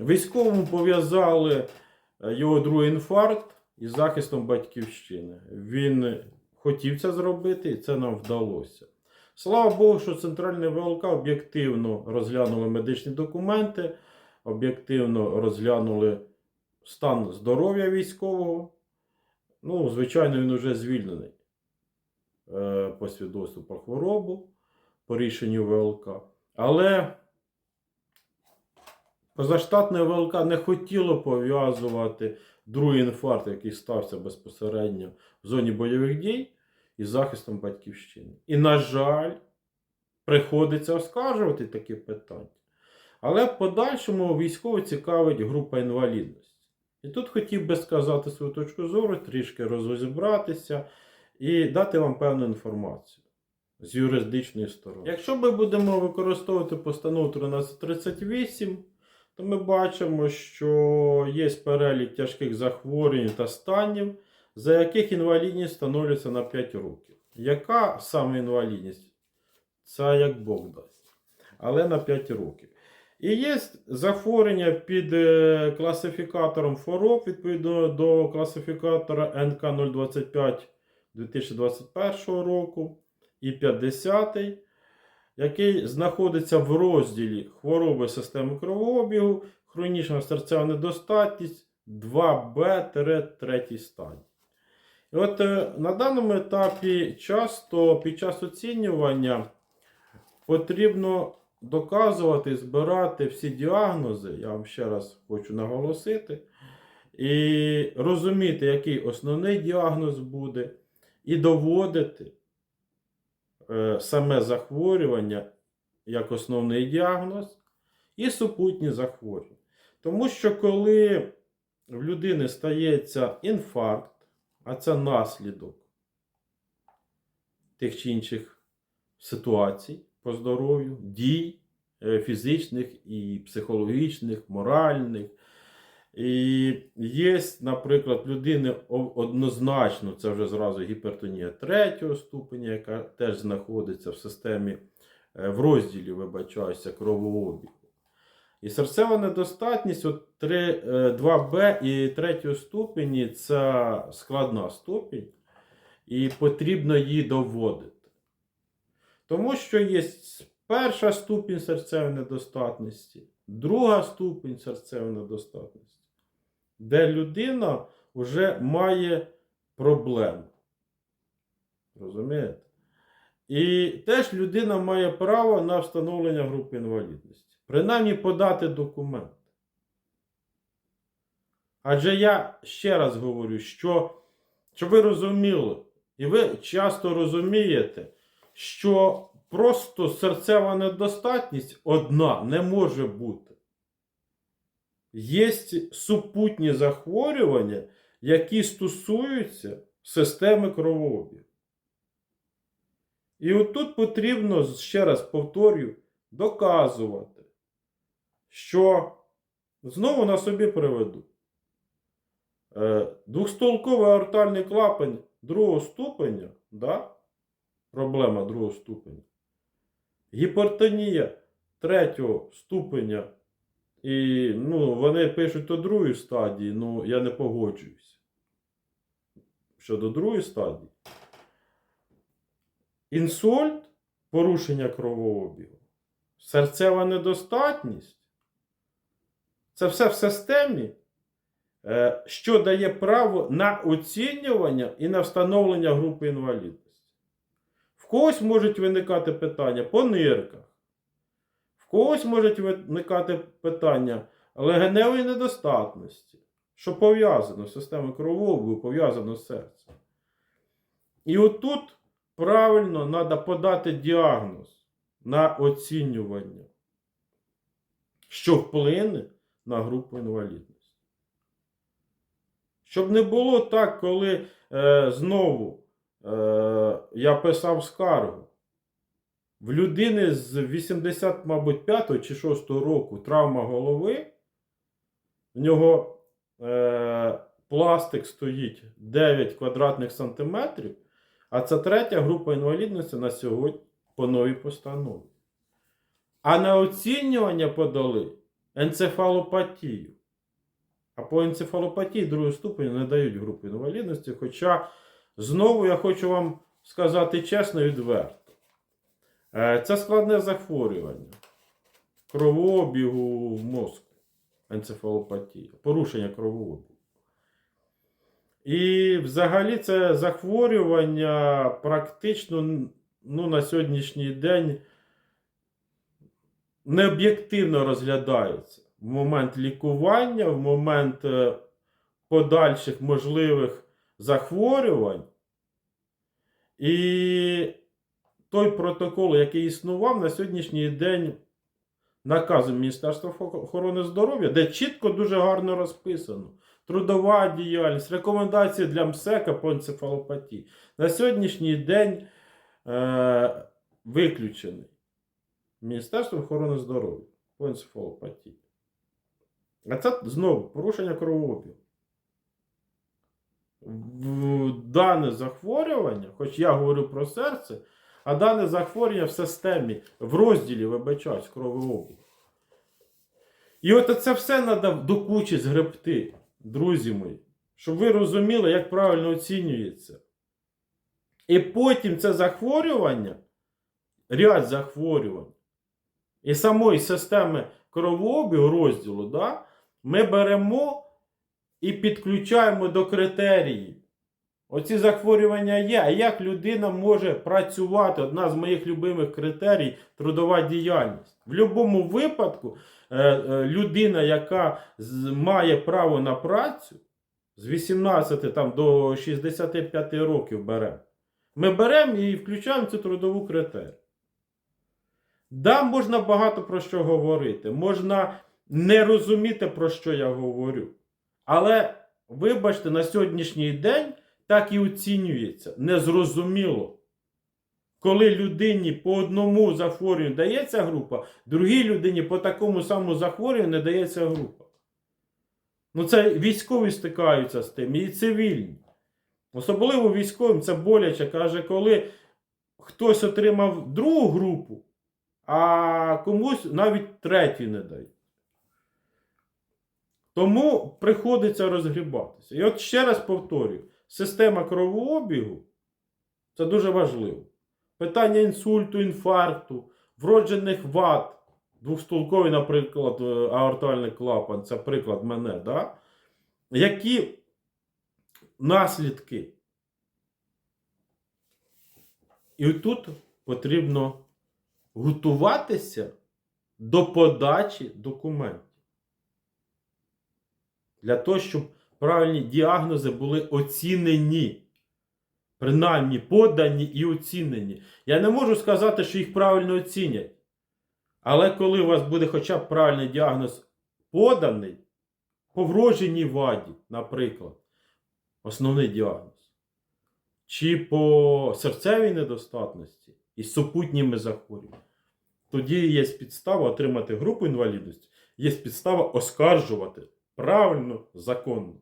Військовому пов'язали е, його другий інфаркт із захистом батьківщини. Він хотів це зробити, і це нам вдалося. Слава Богу, що Центральне ВЛК об'єктивно розглянули медичні документи, об'єктивно розглянули стан здоров'я військового. Ну, звичайно, він вже звільнений е, по свідоцтву про хворобу, по рішенню ВЛК. Але позаштатне ВЛК не хотіло пов'язувати другий інфаркт, який стався безпосередньо в зоні бойових дій, із захистом батьківщини. І, на жаль, приходиться оскаржувати такі питання. Але в подальшому військово цікавить група інвалідності. І тут хотів би сказати свою точку зору, трішки розібратися і дати вам певну інформацію з юридичної сторони. Якщо ми будемо використовувати постанову 1338, то ми бачимо, що є перелік тяжких захворювань та станів, за яких інвалідність встановлюється на 5 років. Яка саме інвалідність? Це як Бог дасть. Але на 5 років. І є захворювання під е, класифікатором хвороб, відповідно до класифікатора НК 025 2021 року і 50, який знаходиться в розділі хвороби системи кровообігу, хронічна серцева недостатність 2Б-3 стадії. І от е, на даному етапі часто під час оцінювання потрібно доказувати, збирати всі діагнози, я вам ще раз хочу наголосити, і розуміти, який основний діагноз буде, і доводити саме захворювання як основний діагноз, і супутні захворювання. Тому що коли в людини стається інфаркт, а це наслідок тих чи інших ситуацій по здоров'ю, дій е, фізичних і психологічних, моральних. І є, наприклад, людини однозначно, це вже зразу гіпертонія третього ступеня, яка теж знаходиться в системі, е, в розділі, вибачаюся, кровообігу. І серцева недостатність от 3, е, 2Б і 3 ступені це складна ступінь, і потрібно її доводити. Тому що є перша ступінь серцевої недостатності, друга ступінь серцевої недостатності, де людина вже має проблему. Розумієте? І теж людина має право на встановлення групи інвалідності. Принаймні подати документ. Адже я ще раз говорю, що, щоб ви розуміли, і ви часто розумієте, що просто серцева недостатність одна не може бути. Є супутні захворювання, які стосуються системи кровообігу. І отут потрібно, ще раз повторюю, доказувати, що знову на собі приведу. Е, Двохстолковий аортальний клапань другого ступеня, да? проблема другого ступеня, гіпертонія третього ступеня, і ну, вони пишуть до другої стадії, ну я не погоджуюся. Щодо другої стадії. Інсульт, порушення кровообігу, серцева недостатність. Це все в системі, е, що дає право на оцінювання і на встановлення групи інвалідності. В когось можуть виникати питання по нирках, когось можуть виникати питання легеневої недостатності, що пов'язано з системою кровообігу, пов'язано з серцем. І отут правильно треба подати діагноз на оцінювання, що вплине на групу інвалідності. Щоб не було так, коли е, знову е, я писав скаргу. В людини з 80, мабуть, 5 чи 6 року травма голови, в нього е, пластик стоїть 9 квадратних сантиметрів, а це третя група інвалідності на сьогодні по новій постанові. А на оцінювання подали енцефалопатію. А по енцефалопатії другого ступеня не дають групи інвалідності. Хоча, знову я хочу вам сказати чесно і відверто. Е, Це складне захворювання кровообігу в мозку. Енцефалопатія, порушення кровообігу. І взагалі це захворювання практично ну, на сьогоднішній день необ'єктивно розглядається в момент лікування, в момент е, подальших можливих захворювань. І той протокол, який існував на сьогоднішній день наказом Міністерства охорони здоров'я, де чітко дуже гарно розписано. Трудова діяльність, рекомендації для МСЕКа по енцефалопатії. На сьогоднішній день е, виключений Міністерством охорони здоров'я по енцефалопатії. А це знову порушення кровообігу. Дане захворювання, хоч я говорю про серце, а дане захворювання в системі, в розділі, вибачаюсь, кровообігу. І от це все треба до кучі згребти, друзі мої, щоб ви розуміли, як правильно оцінюється. І потім це захворювання, ряд захворювань, і самої системи кровообігу розділу, да, ми беремо і підключаємо до критеріїв. Оці захворювання є. А як людина може працювати? Одна з моїх любимих критерій трудова діяльність. В будь-якому випадку е, е, людина, яка має право на працю з 18 там, до 65 років беремо. Ми беремо і включаємо цю трудову критерію. Да, можна багато про що говорити. Можна не розуміти, про що я говорю. Але, вибачте, на сьогоднішній день так і оцінюється. Незрозуміло. Коли людині по одному захворюванню дається група, другій людині по такому самому захворюванню не дається група. Ну, це військові стикаються з тим, і цивільні. Особливо військовим це боляче. Каже, коли хтось отримав другу групу, а комусь навіть третій не дають. Тому приходиться розгрібатися. І от ще раз повторюю: система кровообігу це дуже важливо. Питання інсульту, інфаркту, вроджених вад, двохстолковий, наприклад, е, аортальний клапан, це приклад мене, да? які наслідки. І тут потрібно готуватися до подачі документів. Для того, щоб правильні діагнози були оцінені. Принаймні подані і оцінені. Я не можу сказати, що їх правильно оцінять. Але коли у вас буде хоча б правильний діагноз поданий, по вродженій ваді, наприклад, основний діагноз, чи по серцевій недостатності і супутніми захворюваннями, тоді є підстава отримати групу інвалідності, є підстава оскаржувати правильно, законно.